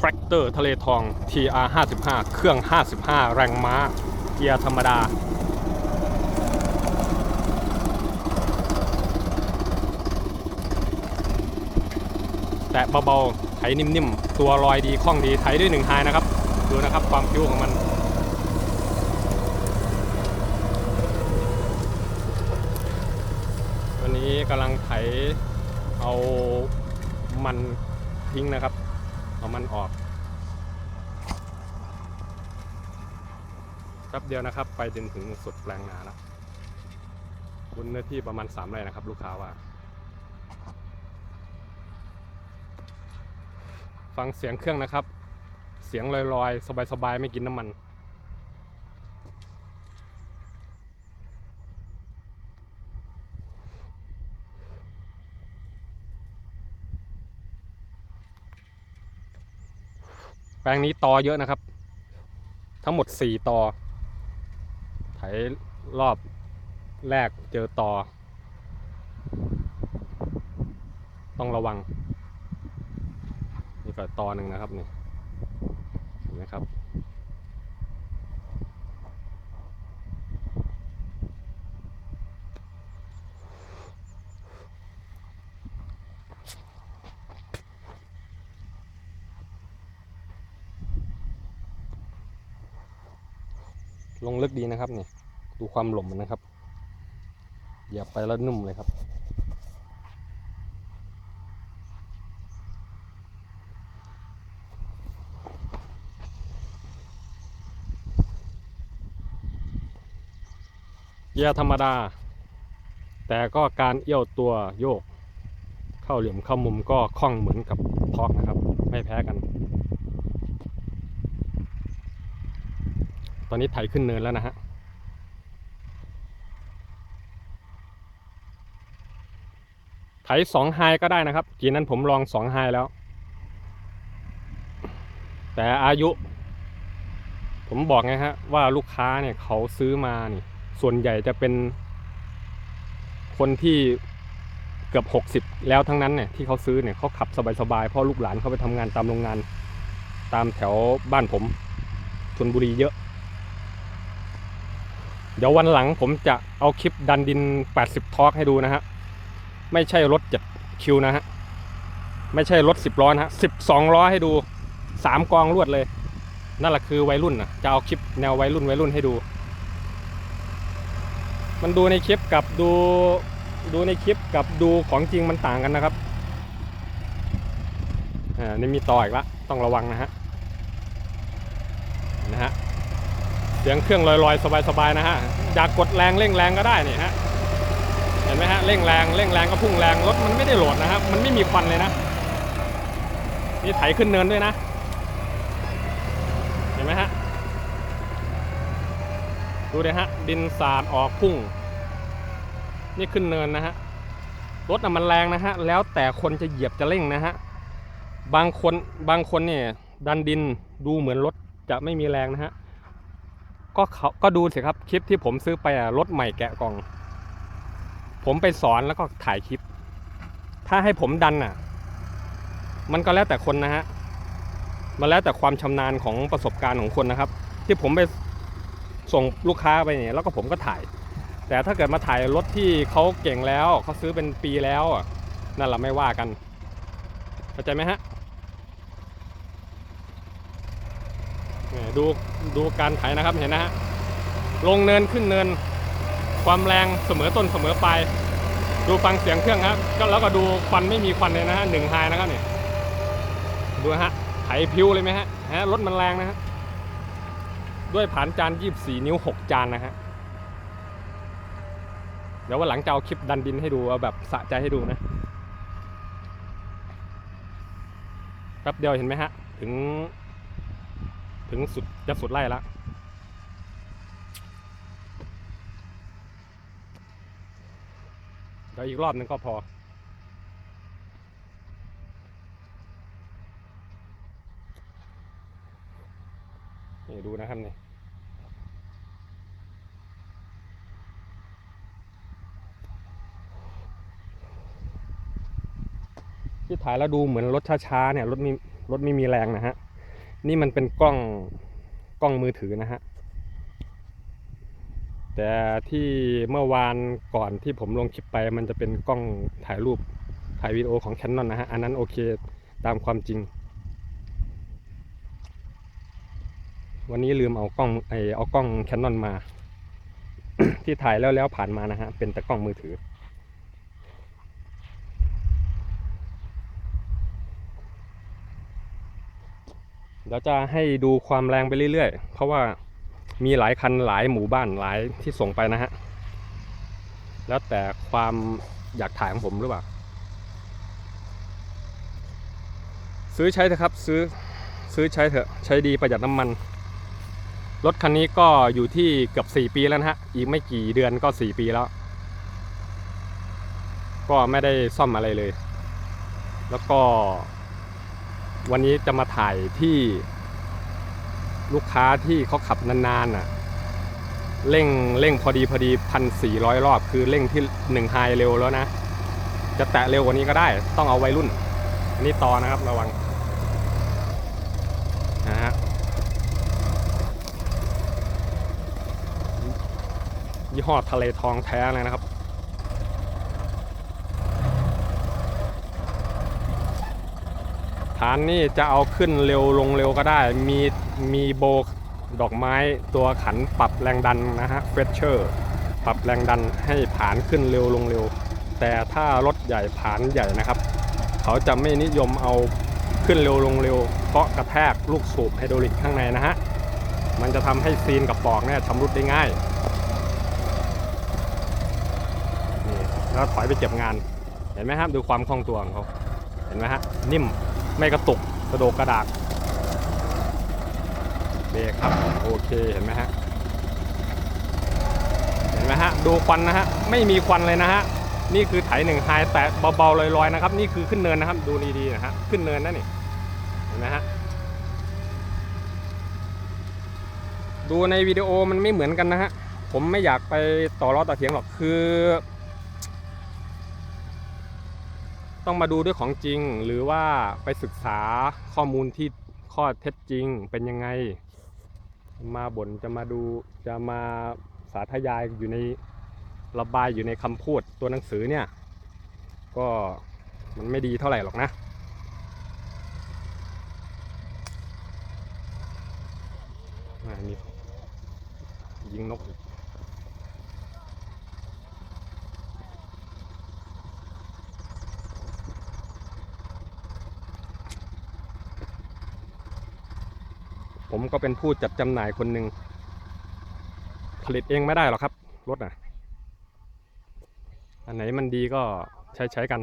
แทรกเตอร์ทะเลทอง TR 55เครื่อง 55 แรงม้า เกียร์ธรรมดา แตะเบาๆไถนิ่มๆ ตัวลอยดีคล่องดีไถด้วยหนึ่งไฮนะครับ ดูนะครับความพิ้วของมันวันนี้กำลังไถเอามันทิ้งนะครับ เอามันออกแป๊บเดียวนะครับ ไปจนถึงสุดแปลงนาแล้วบนเนื้อที่ประมาณสามไร่นะครับ ลูกค้าว่า ฟังเสียงเครื่องนะครับ เสียงลอยๆ สบายๆ ไม่กินน้ำมัน แปลงนี้ตอเยอะนะครับ ทั้งหมด4ตอไถรอบแรกเจอตอ ต้องระวัง นี่ก็ตอหนึ่งนะครับนี่เห็นไหมครับ ลงลึกดีนะครับเนี่ยดูความหล่มมันนะครับเหยียบไปแล้วนุ่มเลยครับเกียร์ธรรมดา แต่ก็การเอี้ยวตัวโยก เข้าเหลี่ยมเข้ามุมก็คล่องเหมือนกับทอกนะครับ ไม่แพ้กัน ตอนนี้ไถขึ้นเนินแล้วนะฮะไถสองไฮก็ได้นะครับกีนั้นผมลองสองไฮแล้ว แต่อายุ ผมบอกไงฮะว่าลูกค้าเนี่ยเขาซื้อมานี่ ส่วนใหญ่จะเป็น คนที่เกือบหกสิบแล้วทั้งนั้นเนี่ยที่เขาซื้อเนี่ยเขาขับสบายๆเพราะลูกหลานเขาไปทำงานตามโรงงาน ตามแถวบ้านผมชนบุรีเยอะ เดี๋ยววันหลังผมจะเอาคลิปดันดิน 80 ทอร์กให้ดูนะฮะ ไม่ใช่รถ7คิวนะฮะ ไม่ใช่รถ 10ล้อนะฮะ12ล้อให้ดู 3 กองรวดเลย นั่นแหละคือวัยรุ่นนะจะเอาคลิปแนววัยรุ่นวัยรุ่นให้ดู มันดูในคลิปกับดูดูในคลิปกับดูของจริงมันต่างกันนะครับอ่านี่มีต่ออีกละต้องระวังนะฮะนะฮะ เสียงเครื่องลอยๆ สบายๆนะฮะอยากกดแรงเร่งแรงก็ได้นี่ฮะเห็นไหมฮะเร่งแรงเร่งแรงก็พุ่งแรงรถมันไม่ได้โหลดนะครับมันไม่มีควันเลยนะนี่ไถขึ้นเนินด้วยนะ เห็นไหมฮะดูดิฮะดินสาดออกพุ่ง นี่ขึ้นเนินนะฮะรถน่ะมันแรงนะฮะแล้วแต่คนจะเหยียบจะเร่งนะฮะบางคนบางคนเนี่ยดันดินดูเหมือนรถจะไม่มีแรงนะฮะ ก็เขาก็ดูสิครับคลิปที่ผมซื้อไปรถใหม่แกะกล่อง ผมไปสอนแล้วก็ถ่ายคลิป ถ้าให้ผมดันอะ มันก็แล้วแต่คนนะฮะมันแล้วแต่ความชำนาญของประสบการณ์ของคนนะครับ ที่ผมไปส่งลูกค้าไปเนี่ยแล้วก็ผมก็ถ่าย แต่ถ้าเกิดมาถ่ายรถที่เขาเก่งแล้วเขาซื้อเป็นปีแล้วนั่นเราไม่ว่ากันเข้าใจไหมฮะเนี่ย ดูดูการไถนะครับเห็นนะฮะลงเนินขึ้นเนิน ความแรงเสมอต้นเสมอปลายดูฟังเสียงเครื่องครับก็แล้วก็ดูควันไม่มีควันเลยนะฮะหนึ่งไฮนะครับเนี่ยดูฮะไถพิ้วเลยไหมฮะฮะรถมันแรงนะฮะด้วยผานจาน24นิ้ว6จานนะฮะเดี๋ยววันหลังจะเอาคลิปดันดินให้ดูเอาแบบสะใจให้ดูนะแป๊บเดียวเห็นไหมฮะถึง ถึงสุดจะสุดไล่แล้วเดี๋ยวอีกรอบหนึ่งก็พอ นี่ดูนะครับนี่ที่ถ่ายแล้วดูเหมือนรถช้าๆเนี่ยรถมีรถไม่มีแรงนะฮะ นี่มันเป็นกล้องกล้องมือถือนะฮะ แต่ที่เมื่อวานก่อนที่ผมลงคลิปไป มันจะเป็นกล้องถ่ายรูปถ่ายวิดีโอของ Canon นนะฮะ อันนั้นโอเคตามความจริง วันนี้ลืมเอากล้องไอเอากล้อง Canon มา ที่ถ่ายแล้วแล้วผ่านมานะฮะ เป็นแต่กล้องมือถือ เดี๋ยวจะให้ดูความแรงไปเรื่อยๆ เพราะว่ามีหลายคันหลายหมู่บ้านหลายที่ส่งไปนะฮะ แล้วแต่ความอยากถ่ายของผมหรือเปล่า ซื้อใช้เถอะครับซื้อซื้อใช้เถอะใช้ดีประหยัดน้ำมัน รถคันนี้ก็อยู่ที่เกือบ 4 ปีแล้วนะฮะ อีกไม่กี่เดือนก็ 4 ปีแล้ว ก็ไม่ได้ซ่อมอะไรเลย แล้วก็ วันนี้จะมาถ่ายที่ลูกค้าที่เขาขับนานๆน่ะเร่งเร่งพอดีพอดีพันสี่ร้อยรอบคือเร่งที่หนึ่งไฮเร็วแล้วนะ จะแตะเร็วกว่านี้ก็ได้ ต้องเอาไว้รุ่นอันนี้ต่อนะครับระวังนะฮะยี่ห้อทะเลทองแท้เลยนะครับ ฐานนี่จะเอาขึ้นเร็วลงเร็วก็ได้ มีมีโบกดอกไม้ตัวขันปรับแรงดันนะฮะเฟรชเชอร์ปรับแรงดันให้ผานขึ้นเร็วลงเร็ว แต่ถ้ารถใหญ่ผานใหญ่นะครับ เขาจะไม่นิยมเอาขึ้นเร็วลงเร็ว เพราะกระแทกลูกสูบไฮดรอลิกข้างในนะฮะ มันจะทำให้ซีนกับปอกเนี่ยชำรุดได้ง่ายนี่แล้วถอยไปเก็บงาน เห็นไหมครับดูความคล่องตัวของเขา เห็นไหมฮะนิ่ม ไม่กระตุกกระโดกกระดากเบรกครับโอเคเห็นไหมฮะเห็นไหมฮะดูควันนะฮะไม่มีควันเลยนะฮะนี่คือไถหนึ่งไฮแต่เบาๆลอยๆนะครับ นี่คือขึ้นเนินนะครับ ดูดีๆนะฮะขึ้นเนินนะนี่เห็นไหมฮะดูในวิดีโอมันไม่เหมือนกันนะฮะผมไม่อยากไปต่อล้อต่อเถียงหรอกคือ ต้องมาดูด้วยของจริง หรือว่าไปศึกษาข้อมูลที่ข้อเท็จจริงเป็นยังไง มาบ่นจะมาดูจะมาสาธยายอยู่ในระบายอยู่ในคำพูดตัวหนังสือเนี่ย ก็มันไม่ดีเท่าไหร่หรอกนะอ่ามียิงนกอีก ผมก็เป็นผู้จัดจำหน่ายคนหนึ่งผลิตเองไม่ได้หรอกครับรถอะ อันไหนมันดีก็ใช้ใช้กัน